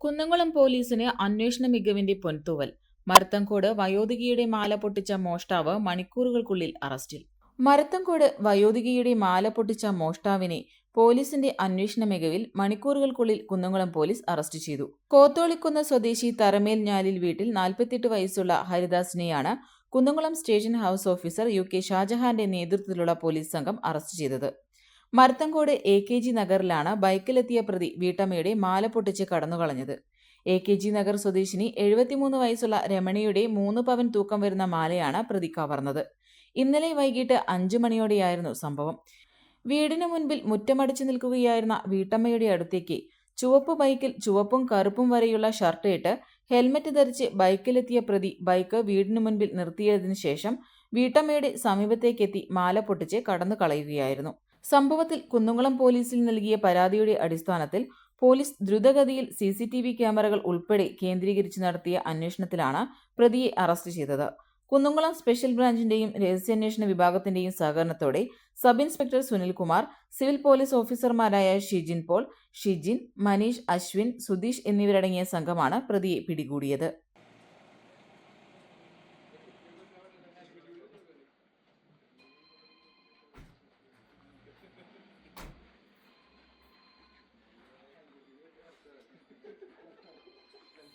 കുന്നംകുളം പോലീസിന് അന്വേഷണ മികവിന്റെ പൊൻതൂവൽ. മരത്തങ്കോട് വയോധികയുടെ മാല പൊട്ടിച്ച മോഷ്ടാവ് മണിക്കൂറുകൾക്കുള്ളിൽ അറസ്റ്റിൽ. മരത്തങ്കോട് വയോധികയുടെ മാല പൊട്ടിച്ച മോഷ്ടാവിനെ പോലീസിന്റെ അന്വേഷണ മികവിൽ മണിക്കൂറുകൾക്കുള്ളിൽ കുന്നംകുളം പോലീസ് അറസ്റ്റ് ചെയ്തു. കോത്തോളിക്കുന്ന സ്വദേശി തറമേൽ ഞാലിൽ വീട്ടിൽ നാൽപ്പത്തിയെട്ട് വയസ്സുള്ള ഹരിദാസിനെയാണ് Kunnamkulam station house officer U K ഷാജഹാന്റെ നേതൃത്വത്തിലുള്ള പോലീസ് സംഘം അറസ്റ്റ് ചെയ്തത്. മരത്തങ്കോട് എ കെ ജി നഗറിലാണ് ബൈക്കിലെത്തിയ പ്രതി വീട്ടമ്മയുടെ മാല പൊട്ടിച്ച് കടന്നുകളഞ്ഞത്. എ കെ ജി നഗർ സ്വദേശിനി എഴുപത്തിമൂന്ന് വയസ്സുള്ള രമണിയുടെ മൂന്ന് പവൻ തൂക്കം വരുന്ന മാലയാണ് പ്രതി കവർന്നത്. ഇന്നലെ വൈകിട്ട് അഞ്ചു മണിയോടെയായിരുന്നു സംഭവം. വീടിന് മുൻപിൽ മുറ്റമടിച്ചു നിൽക്കുകയായിരുന്ന വീട്ടമ്മയുടെ അടുത്തേക്ക് ചുവപ്പ് ബൈക്കിൽ ചുവപ്പും കറുപ്പും വരെയുള്ള ഷർട്ട് ഇട്ട് ഹെൽമറ്റ് ധരിച്ച് ബൈക്കിലെത്തിയ പ്രതി ബൈക്ക് വീടിന് മുൻപിൽ നിർത്തിയതിനു ശേഷം വീട്ടമ്മയുടെ സമീപത്തേക്കെത്തി മാല പൊട്ടിച്ച് കടന്നു കളയുകയായിരുന്നു സംഭവത്തിൽ കുന്നുകുളം പോലീസിൽ നൽകിയ പരാതിയുടെ അടിസ്ഥാനത്തിൽ പോലീസ് ദ്രുതഗതിയിൽ സി സി ടി വി ക്യാമറകൾ ഉൾപ്പെടെ കേന്ദ്രീകരിച്ച് നടത്തിയ അന്വേഷണത്തിലാണ് പ്രതിയെ അറസ്റ്റ് ചെയ്തത്. കുന്നുംകുളം സ്പെഷ്യൽ ബ്രാഞ്ചിന്റെയും രഹസ്യാന്വേഷണ വിഭാഗത്തിന്റെയും സഹകരണത്തോടെ sub inspector Sunilkumar civil police ഓഫീസർമാരായ ഷിജിൻ പോൾ ഷിജിൻ മനീഷ് അശ്വിൻ സുധീഷ് എന്നിവരടങ്ങിയ സംഘമാണ് പ്രതിയെ പിടികൂടിയത്.